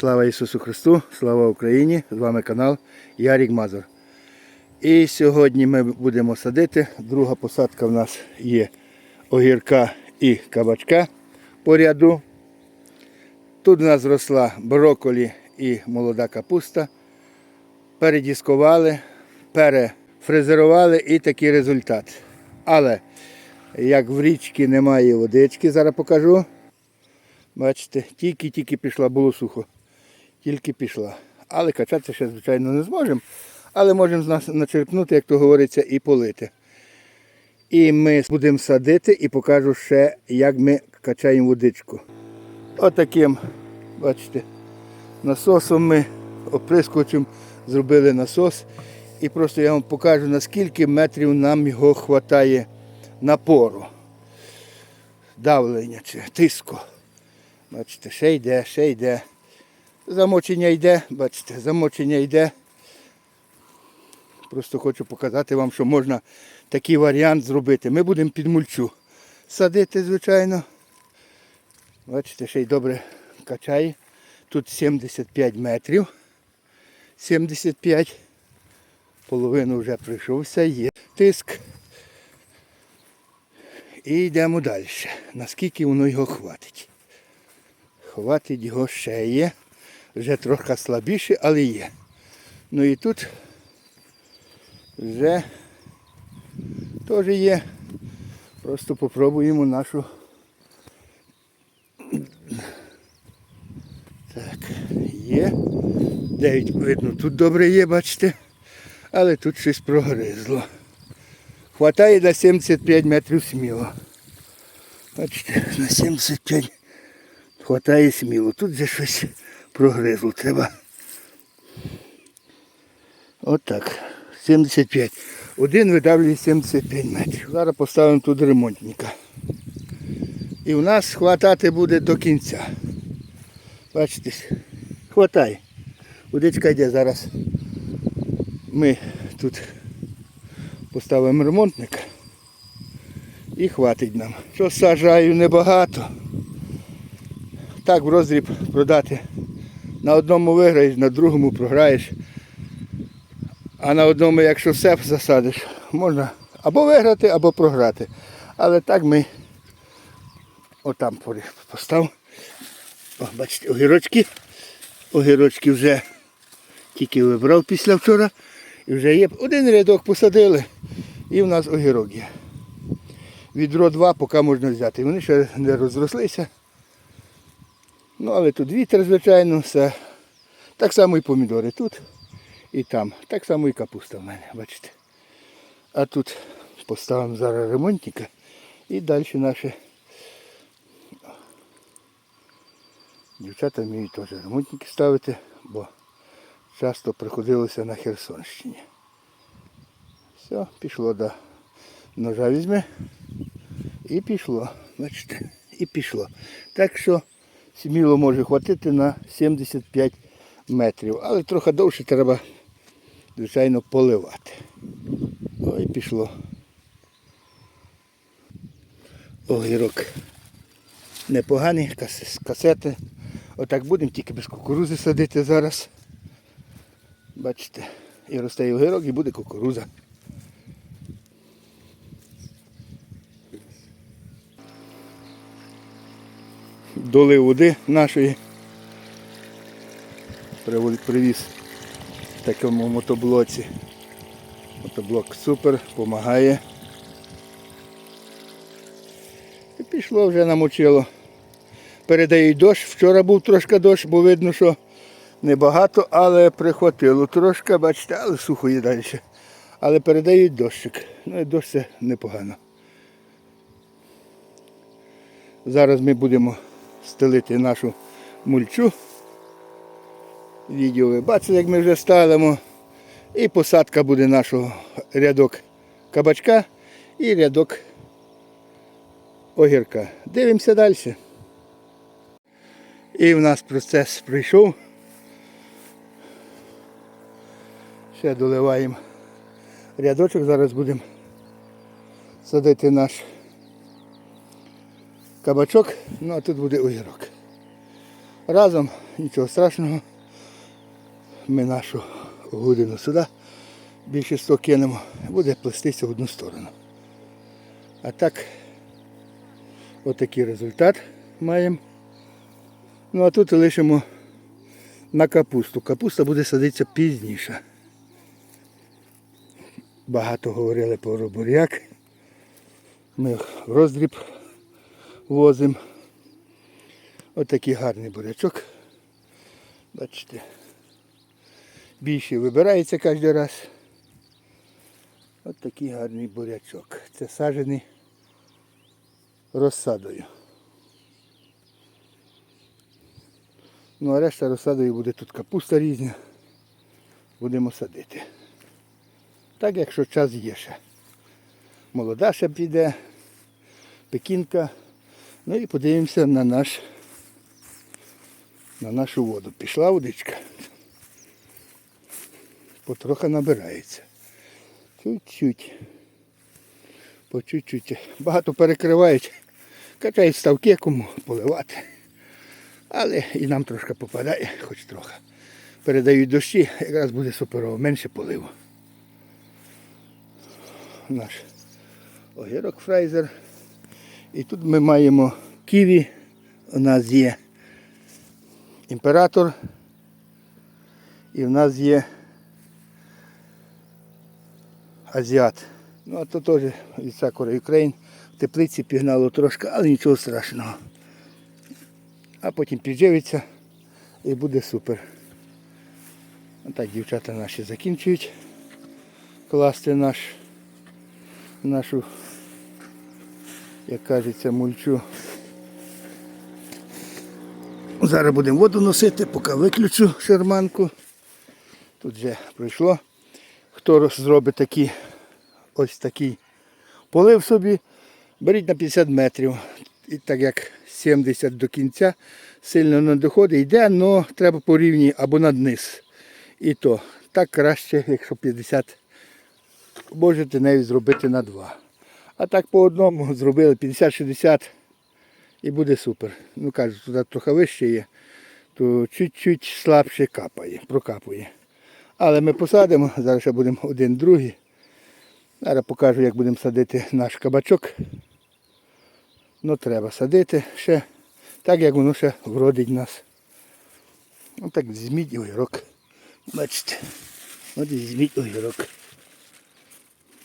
Слава Ісусу Христу, слава Україні! З вами канал Ярік Мазур. І сьогодні ми будемо садити. Друга посадка в нас є огірка і кабачка по ряду. Тут у нас зросла брокколі і молода капуста. Передіскували, перефрезерували і такий результат. Але як в річці немає водички, зараз покажу. Бачите, тільки-тільки пішла, було сухо. Тільки пішла. Але качатися ще, звичайно, не зможемо. Але можемо начерпнути, як то говориться, і полити. І ми будемо садити і покажу ще, як ми качаємо водичку. Отаким, бачите, насосом ми оприскувачем зробили насос. І просто я вам покажу, наскільки метрів нам його вистачає напору. Давлення чи тиску. Бачите, ще йде, ще йде. Замочення йде, бачите, замочення йде. Просто хочу показати вам, що можна такий варіант зробити. Ми будемо під мульчу садити, звичайно. Бачите, ще й добре качає. Тут 75 метрів. 75. Половину вже прийшовся, є тиск. І йдемо далі. Наскільки воно його хватить. Хватить його ще є. Вже трохи слабіше, але є. Ну і тут вже теж є. Просто попробуємо нашу. Так, є. Дев'ять видно, тут добре є, бачите. Але тут щось прогризло. Хватає на 75 метрів сміло. Бачите, на 75 хватає сміло. Тут же щось прогризло. Треба. Отак. 75. Один видавлює 75 метрів. Зараз поставимо тут ремонтника. І в нас хватати буде до кінця. Бачите, хватає. Водичка йде зараз. Ми тут поставимо ремонтника і хватить нам. Що сажаю небагато. Так в роздріб продати. На одному виграєш, на другому програєш. А на одному, якщо все засадиш, можна або виграти, або програти. Але так ми отам постав. Бачите, огірочки. Огірочки вже тільки вибрав після вчора. І вже є. Один рядок посадили і в нас огірок є. Відро два поки можна взяти. Вони ще не розрослися. Ну, але тут вітер, звичайно, все. Так само і помідори тут і там. Так само і капуста в мене, бачите. А тут поставимо зараз ремонтника і далі наші дівчата вміють теж ремонтники ставити, бо часто приходилося на Херсонщині. Все, пішло до ножа візьми. І пішло, бачите, і пішло. Так що сміло може хватити на 75 метрів. Але трохи довше треба, звичайно, поливати. Ой, пішло. Огірок непоганий, касети. Отак будемо тільки без кукурузи садити зараз. Бачите, і росте огірок, і буде кукуруза. Доли води нашої. Привіз в такому мотоблоці. Мотоблок супер, допомагає. І пішло вже намочило. Передають дощ. Вчора був трошки дощ, бо видно, що небагато, але прихватило трошки, бачите, але сухо є далі. Але передають дощик. Ну і дощ це непогано. Зараз ми будемо стелити нашу мульчу. Відео ви бачите, як ми вже ставимо. І посадка буде нашого рядок кабачка і рядок огірка. Дивимося далі. І в нас процес прийшов. Ще доливаємо рядочок, зараз будемо садити наш кабачок, ну а тут буде огірок. разом, нічого страшного. Ми нашу годину сюди більше 100 кинемо, буде плестися в одну сторону. А так, отакий результат маємо. Ну а тут лишимо на капусту. Капуста буде садитися пізніше. Багато говорили про буряк. Ми роздріб возимо. Отакий гарний бурячок. Бачите. Більше вибирається кожен раз. От такий гарний бурячок. Це саджений розсадою. Ну а решта розсадою буде тут капуста різна. Будемо садити. Так, якщо час є ще. Молода ще піде, пекінка. Ну і подивимося на наш на нашу воду. Пішла водичка. Потрохи набирається. Чуть-чуть. По чуть-чуть. Багато перекривають. Качають ставки, кому поливати. Але і нам трошки попадає, хоч трохи. Передають дощі, якраз буде суперово, менше поливу. Наш огірок фрейзер. І тут ми маємо ківі. У нас є імператор. І в нас є азіат. Ну а то теж від Сакура Україн. В теплиці пігнало трошки, але нічого страшного. А потім підживиться і буде супер. Отак дівчата наші закінчують класти наш, нашу, як кажеться, мульчу. Зараз будемо воду носити, поки виключу шерманку. Тут вже пройшло. Хто зробить такі, ось такий полив собі, беріть на 50 метрів. І так як 70 до кінця сильно не доходить, йде, але треба по рівні або над низ. І то так краще, якщо 50 можете навіть зробити на 2. А так по одному зробили 50-60 і буде супер. Ну кажуть, туди трохи вище є, то чуть-чуть слабше капає, прокапує. Але ми посадимо, зараз ще будемо один другий. Зараз покажу, як будемо садити наш кабачок. Ну треба садити ще, так як воно ще вродить нас. Ну так візьміть огірок. Бачите. От візьміть огірок.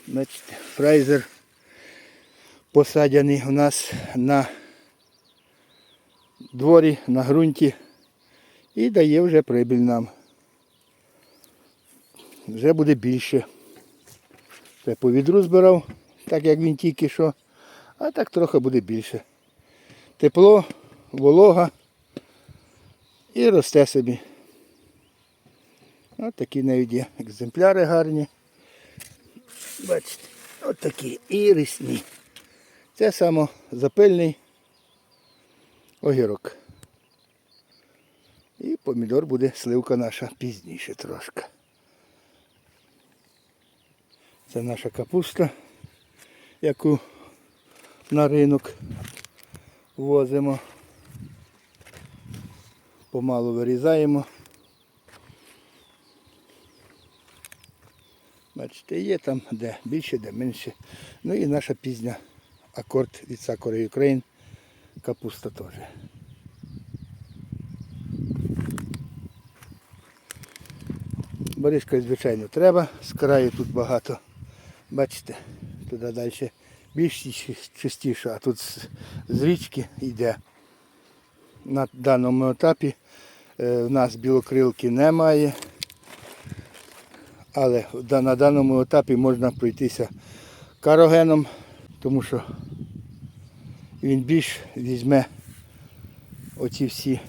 Бачите, фрайзер посадяний у нас на дворі, на ґрунті і дає вже прибіль нам. Вже буде більше. Це по відру збирав, так як він тільки що, а так трохи буде більше. Тепло, волога і росте собі. Ось такі навіть є екземпляри гарні. Бачите, от такі ірисні. Це самозапильний огірок. І помідор буде сливка наша пізніше трошки. Це наша капуста, яку на ринок возимо. Помалу вирізаємо. Бачите, є там де більше, де менше. Ну і наша пізня акорд від Сакури Україн. Капуста теж. Боришка, звичайно, треба. З краю тут багато. Бачите, туди далі більш чи- чистіше, а тут з річки йде. На даному етапі е, в нас білокрилки немає. Але на даному етапі можна пройтися карогеном, тому що він більш візьме оці всі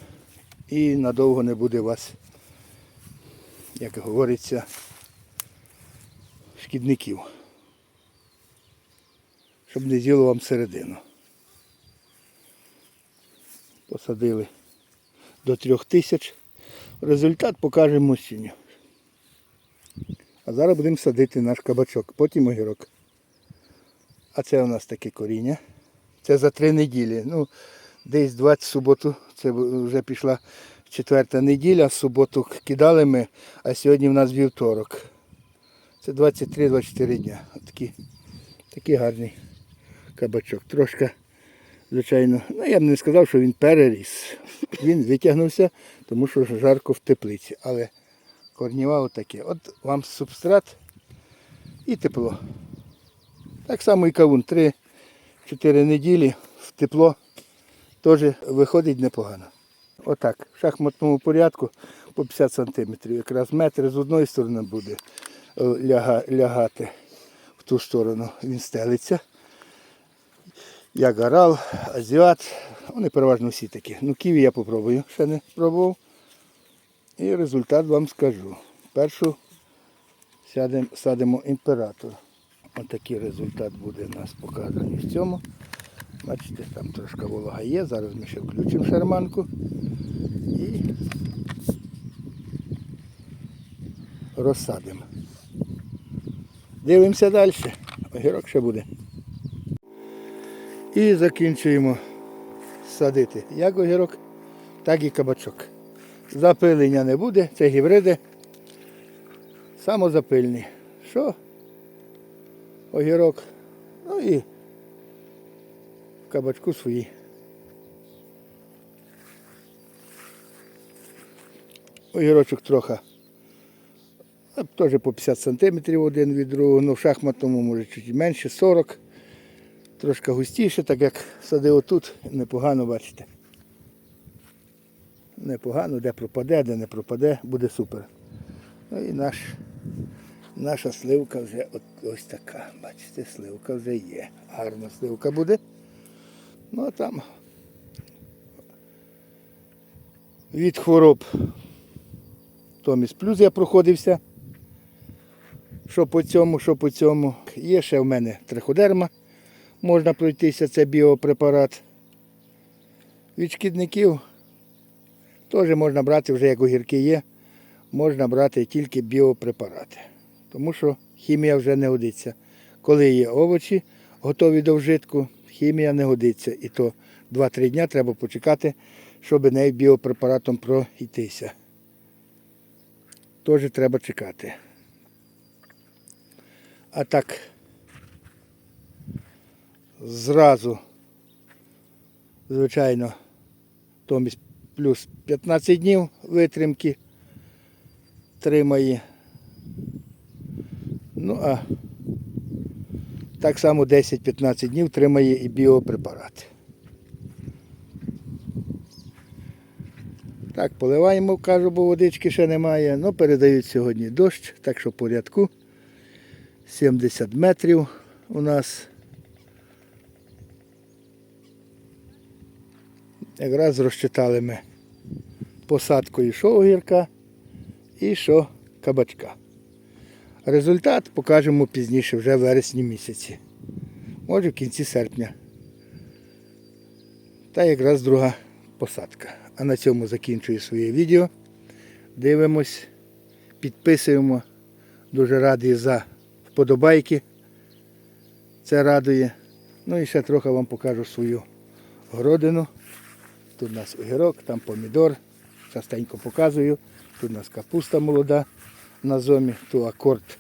і надовго не буде вас, як говориться, шкідників. Щоб не з'їло вам середину. Посадили до трьох тисяч. Результат покажемо осінню. А зараз будемо садити наш кабачок, потім огірок. А це у нас таке коріння. Це за три неділі. Ну, десь 20 суботу це вже пішла четверта неділя, суботу кидали ми, а сьогодні в нас вівторок. Це 23-24 дня. Такий, такий гарний кабачок. Трошки, звичайно, ну я б не сказав, що він переріс. Він витягнувся, тому що жарко в теплиці. Але корніва отаке. От вам субстрат і тепло. Так само і кавун. 3-4 неділі в тепло теж виходить непогано. Отак, в шахматному порядку по 50 см. Якраз метр з одної сторони буде е, ляга, лягати в ту сторону. Він стелиться. Як гарал, азіат. Вони переважно всі такі. Ну, ківі я попробую, ще не пробував. І результат вам скажу. Першу сядем, садимо імператор. Отакий результат буде у нас показаний в цьому. Бачите, там трошки волога є. Зараз ми ще включимо шарманку. І розсадимо. Дивимося далі. Огірок ще буде. І закінчуємо садити як огірок, так і кабачок. Запилення не буде, це гібриди. Самозапильні. Що? Огірок. Ну і в кабачку свої. Огірочок трохи. Теж по 50 см один від другого, ну в шахматному може чуть менше, 40 Трошки густіше, так як садив отут, непогано бачите. Непогано, де пропаде, де не пропаде, буде супер. Ну і наш, наша сливка вже от, ось така. Бачите, сливка вже є. Гарна сливка буде. Ну а там від хвороб Томіс плюс я проходився. Що по цьому, що по цьому. Є ще в мене триходерма можна пройтися, це біопрепарат. Від шкідників теж можна брати, вже як огірки є, можна брати тільки біопрепарати. Тому що хімія вже не годиться. Коли є овочі, готові до вжитку, хімія не годиться. І то 2-3 дня треба почекати, щоб нею біопрепаратом пройтися. Теж треба чекати. А так зразу, звичайно, Томіс плюс 15 днів витримки тримає. Ну а так само 10-15 днів тримає і біопрепарат. Так, поливаємо, кажу, бо водички ще немає. Ну, передають сьогодні дощ, так що порядку. 70 метрів у нас. Якраз розчитали ми посадкою що огірка і що кабачка. Результат покажемо пізніше, вже в вересні місяці. Може в кінці серпня. Та якраз друга посадка. А на цьому закінчую своє відео. Дивимось, підписуємо. Дуже радий за вподобайки. Це радує. Ну і ще трохи вам покажу свою городину. Тут у нас огірок, там помідор. Частенько показую. Тут у нас капуста молода на зомі, тут акорд.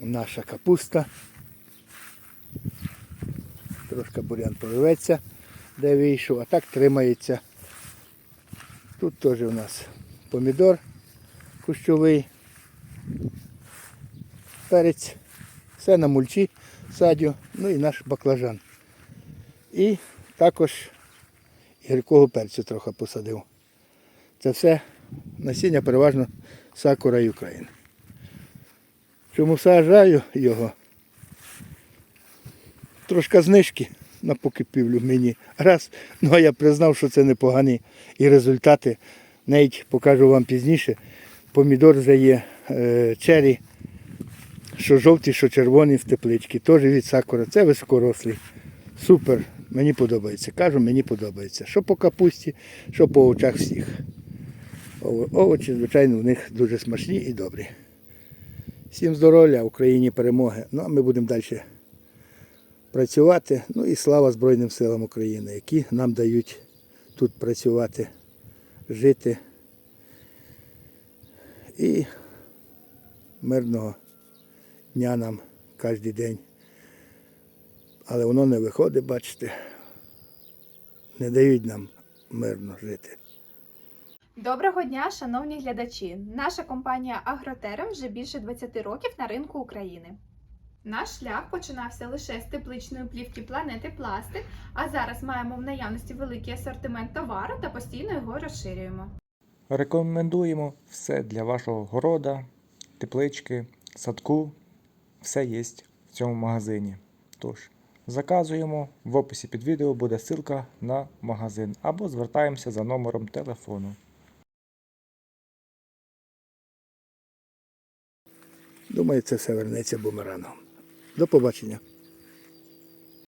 Наша капуста. Трошки бурян поливеться, де вийшов, а так тримається. Тут теж у нас помідор кущовий, перець, все на мульчі садю, ну і наш баклажан. І також гіркого перцю трохи посадив. Це все насіння переважно сакура і України. Чому сажаю його? Трошки знижки на покипівлю мені. Раз, ну а я признав, що це непогані і результати. Навіть покажу вам пізніше. Помідор вже є е, чері, що жовтий, що червоний в тепличці. Теж від сакура. Це високорослий. Супер. Мені подобається. Кажу, мені подобається. Що по капусті, що по очах всіх. Ово- Овочі, звичайно, в них дуже смачні і добрі. Всім здоров'я, Україні перемоги. Ну а ми будемо далі працювати. Ну і слава Збройним силам України, які нам дають тут працювати, жити. І мирного дня нам кожен день. Але воно не виходить, бачите, не дають нам мирно жити. Доброго дня, шановні глядачі! Наша компанія Агротерем вже більше 20 років на ринку України. Наш шлях починався лише з тепличної плівки планети Пластик, а зараз маємо в наявності великий асортимент товару та постійно його розширюємо. Рекомендуємо все для вашого города, теплички, садку. Все є в цьому магазині. Тож, заказуємо. В описі під відео буде ссылка на магазин або звертаємося за номером телефону. Думаю, це все вернеться бумерангом. До побачення.